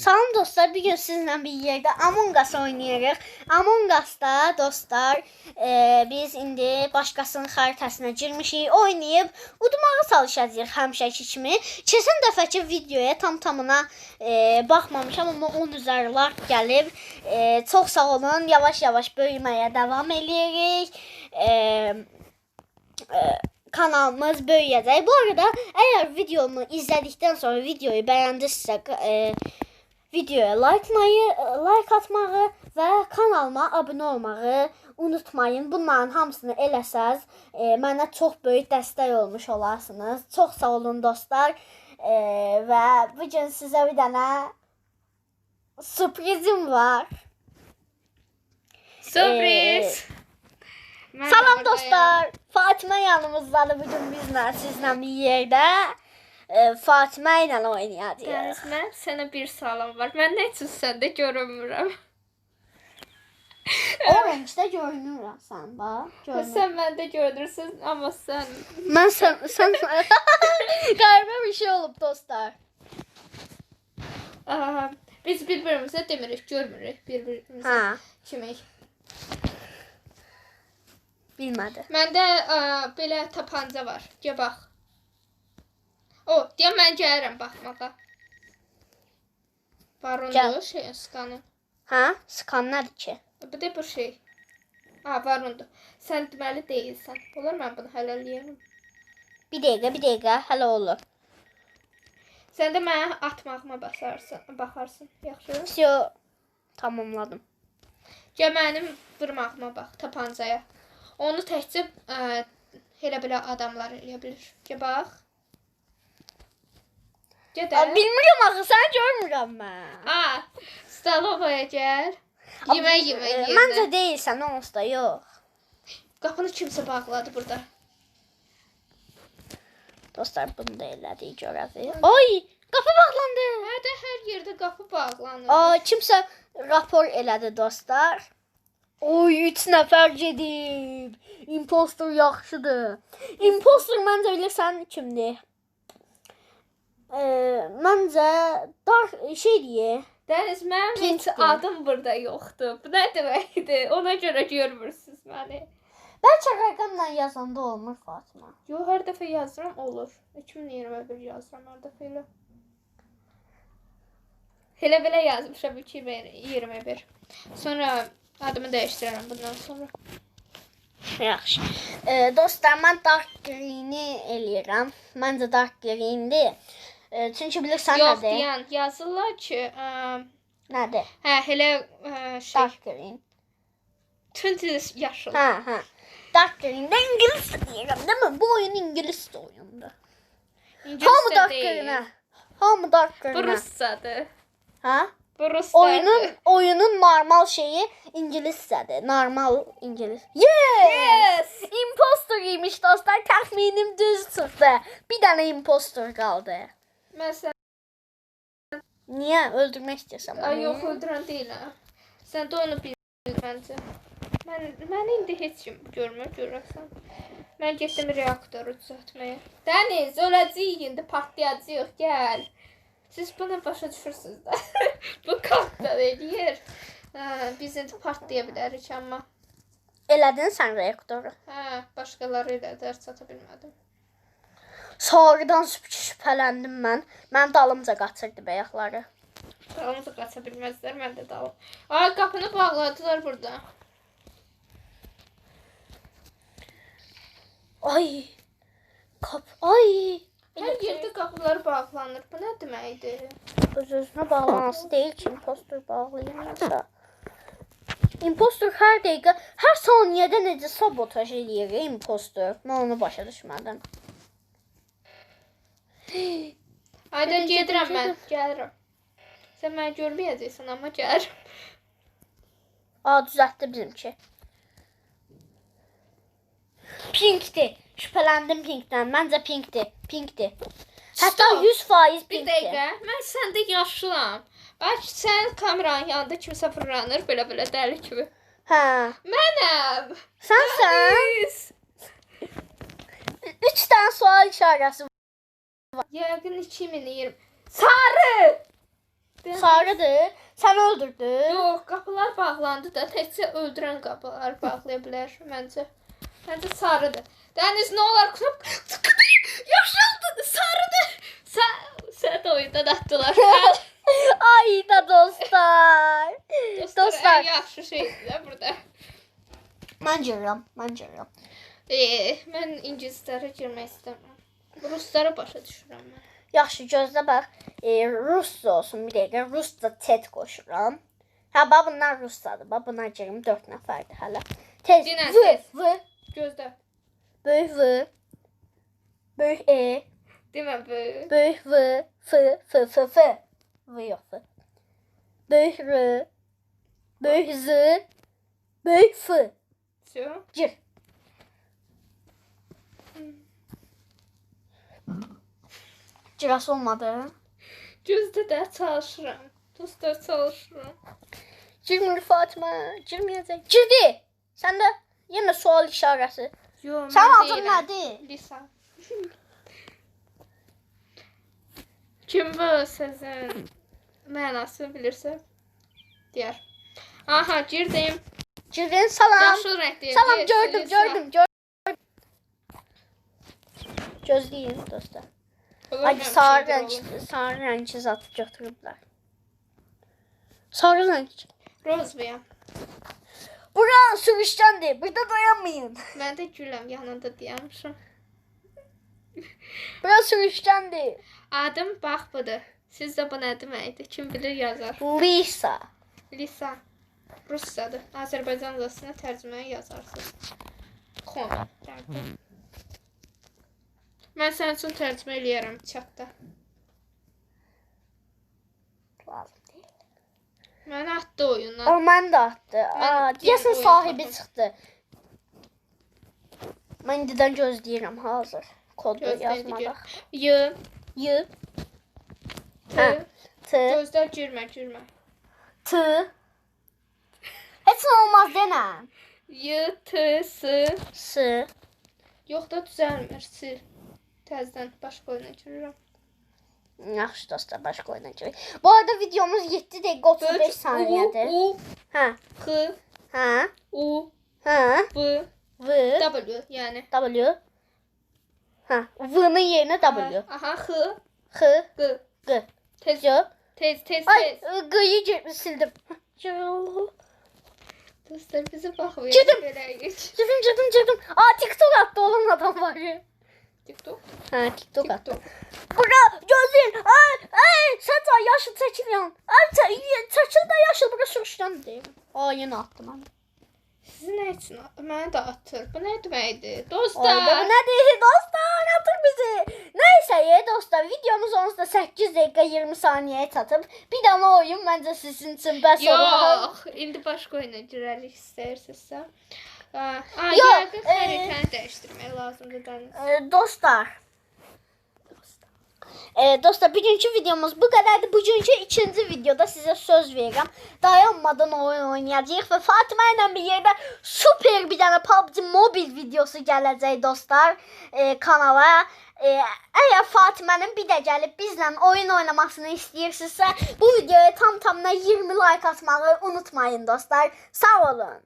Salam dostlar, bir gün sizinle bir yerde Among Us oynayırıq. Among Us-da dostlar, e, biz indi başqasının xəritəsinə girmişik, oynayıb udmağa çalışacağıq həmişəki kimi. Keçən dəfəki videoya tam tamına e, baxmamışam, amma 10 üzəri like gəlib. E, çox sağ olun. Yavaş-yavaş böyüməyə davam eləyirik. E, e, kanalımız böyüyəcək. Bu arada əgər videomu izlədikdən sonra videoyu bəyəndinizsə, e, videoya likemayı, like atmağı və kanalıma abunə olmağı unutmayın. Bunların hamısını eləsəz, e, mənə çox böyük dəstək olmuş olarsınız. Çox sağ olun dostlar. E, və bu gün sizə bir dənə sürprizim var. Sürpriz. De Salam dostlar. Fatimə yanımızdadır bu gün bizlə, sizlə bir yerdə. E, ilə oynayacağıq. Yalnız ben sana bir salam var. Ben ne için sende görünmürüm. Orange-da görünürəm sən bax. Görünür. Sen bende görünürsün ama sen Mən sən sən qəribə bir şey olub dostlar. Aha, biz birbirimize demirik, görmürük birbirimize Hə, kimi. bilmədi. Məndə ə, belə tapanca var. Gəl bax. O, deyəm mən gəlirəm baxmağa. Barondur şey, skanı. Hə? Skanlar ki. Bu da bu şey. Ha, barondur. Sən deməli deyilsən. Olar mən bunu həll eləyərəm. Bir dəqiqə, bir dəqiqə, hələ olur. Sən də mənə atmağıma basarsan, baxarsan. Yaxşı? Vəsiyo, tamamladım. Gəl mənim vurmağıma bax, tapancaya. Onu təkcə ə, elə belə adamlar eləyə bilir. Gəl bax. Gəl A, bilmirəm axı, səni görmürəm mən. A, Stalovaya gəl. A, Yemək yemək Məncə yerinə. deyilsən, onsuz da yox. Qapını kimsə bağladı burada. Dostlar bunu da elədik görəvi. Oy, qapı bağlandı. Hə də hər yerdə qapı bağlanır. Aa, kimsə rapor elədi dostlar. Oy, 3 nəfər gedib. Impostor yaxşıdır. Impostor məncə bilirsən kimdir? Ee, məncə dark şey deyə. Dəniz mənim heç adım burada yoxdur. Bu nə deməkdir? Ona görə görmürsüz məni. Bəlkə rəqəmlə yazanda olmur Fatıma. Yo, hər dəfə yazıram olur. 2021 yazıram hər dəfə elə. Elə belə yazmışam 2021. Sonra adımı dəyişdirərəm bundan sonra. Yaxşı. Ee, dostlar, mən dark green-i eləyirəm. Məncə dark green-dir. Ee, çünki bilirsən Yox, nədir? deyən yazırlar ki, ə, Nədir? hə, elə ə, şey, Dark green. tünd yaşıl. Hə, hə. Dark Green'də ingilis deyirəm, mi? Bu oyun ingilis oyundur. İngiliscə Hamı Dark deyil. Green'ə. Hamı Dark Bu Green'ə. Hə? Bu Oyunun oyunun normal şeyi ingiliscədir. Normal ingilis. Yes! Yes! Impostor imiş dostlar. Təxminim düz çıxdı. Bir dənə impostor qaldı. Mən sən Niyə öldürmək istəyirsən Ay, yox öldürən deyiləm. Sən də onu bil məncə. Mən mən indi heç kim görmür, görəsən. Mən getdim reaktoru düzəltməyə. Dəniz, öləcəyik indi partlayacağıq, gəl. Siz bunu başa düşürsüz də. Bu kartda eləyir. Hə, biz indi partlaya bilərik amma. Elədin sən reaktoru. Hə, başqaları ilə də çata bilmədim. Sonradan şübhələndim mən. Mən dalımca qaçırdı bəyəxləri. Dalımıza qaça bilməzlər, mən də dalım. Ay, qapını bağladılar burada. Ay. Kap. Ay. Hər yerdə qapılar bağlanır. Bu nə deməkdir? Öz özünə bağlanması deyil ki, impostor bağlayırsa. Impostor hər dəqiqə, hər saniyədə necə sabotaj eləyir impostor. Mən onu başa düşmədim. Ayda gedirəm mən, gəlirəm. Sən məni görməyəcəksən, amma gəlirəm. Aa, düzəltdi bizimki. Pinkdir. Şübhələndim pinkdən. Məncə pinkdir. Pinkdir. Hətta Stop. 100% Bir dəqiqə, mən səndə yaşlıam. Bəlkə sən kameranın yanında kimsə fırlanır belə-belə dəli kimi. Hə. Mənəm. Sənsən. Biz. 3 dənə sual işarəsi Yəqin 2020. Sarı. Sarıdır. Sən öldürdün. Yox, qapılar bağlandı da təkcə öldürən qapılar bağlaya bilər məncə. Məncə sarıdır. Dəniz nə olar knop yaşıldı, sarıdır. Sən sən oyundan atdılar. Ay da dostlar. Dostlar, Dostlar. ən yaxşı şeydir də burada. Mən görürəm, mən görürəm. E, mən ingilislərə girmək istəmirəm. Rusları başa düşürəm. Yaxşı, gözlə bax. E, Rusca olsun bir dəqiqə. Rusca tet qoşuram. Hə, bax bunlar Ruscadır. Bax buna girim 4 nəfərdir hələ. Tez. Dinən, V, tez. V, Gözlə. böyük V. Böyük E, Demə bu. böyük V, F, F, F, F. V yox F. Böyük R. Böyük Z. Böyük F. Şu. Gir. Girası olmadı. Gözdə də çalışıram. Dostlar çalışıram. Girmir Fatıma. Girməyəcək. Girdi. Sən də yenə sual işarəsi. Yo, Sən mən adın nədir? Lisa. Kim bu sözün mənasını bilirsə deyər. Aha, girdim. Girdin salam. Yaşıl rəngli. Salam gördüm, gördüm, gördüm. Gözləyin dostlar. Mən sarı oğlum. sarı rəngli zat götürüblər. Sarı rəng. Rozviyam. Bura sürüşkəndir. Burada dayanmayın. Mən də güləm yanında deyəmişəm. Bura sürüşkəndir. Adım bax budur. Siz də bu nə deməkdir? Kim bilir yazar. Lisa. Lisa. Ruscadır. Azərbaycancasına tərcümə yazarsınız. Xon. Gəldi. Mən sənin üçün tərcümə eləyərəm deyil. Məni atdı oyundan. Amma mən də atdı. Mən deyəsən sahibi tapdım. çıxdı. Mən indidən gözləyirəm hazır. Kodu Gözlə, yazmadıq. Y, Y, T. T, Gözlər girmə, girmə. T. Heç nə olmaz denən. Y, T, S. S. Yox da düzəlmir. Sil. Təzədən başqa oyuna girirəm. Yaxşı dostlar, başqa oyuna girik. Bu arada videomuz 7 dəqiqə 35 saniyədir. U, Hə, X, hə, U, hə. V, V, W yəni. W. Hə, V-nın yerinə W. Aha, X, X, G. G. Tez, G. tez, tez, Ay, tez. G-yi sildim. Dostlar baxmayın. Girdim. Girdim. Girdim, girdim, girdim. Aa, TikTok attı oğlum adam var ya. TikTok. Hə, TikTok. TikTok. Bura gözləyin. Ay, ay, sən də yaşıl çəkil yan. Ay, çə- çəkil də yaşıl bura sürüşdən deyim. Aa, yenə attım mən. Sizi nə üçün? Mənə də atır. Bu nə deməkdir? Ay, bu Dostlar. nədir dostlar? Atır bizi. Nəysə, ye dostlar, videomuz onsuz da 8 dəqiqə 20 saniyəyə çatıb. Bir dənə oyun məncə sizin üçün bəs olar. Yox, indi başqa oyuna girərik istəyirsinizsə. Aa, aa, yəqin e- dəyişdirmək lazımdır Dəniz. Ee, dostlar. Ee, dostlar bugünkü videomuz bu kadardı. Bugünkü ikinci videoda size söz verirəm. Dayanmadan oyun oynayacağıq və Fatimə ilə bir yerdə super bir dənə PUBG mobil videosu gələcək dostlar e, kanala. E, əgər Fatimənin bir də gəlib bizlə oyun oynamasını istəyirsinizsə, bu videoya tam tamına 20 like atmağı unutmayın dostlar. Sağ olun.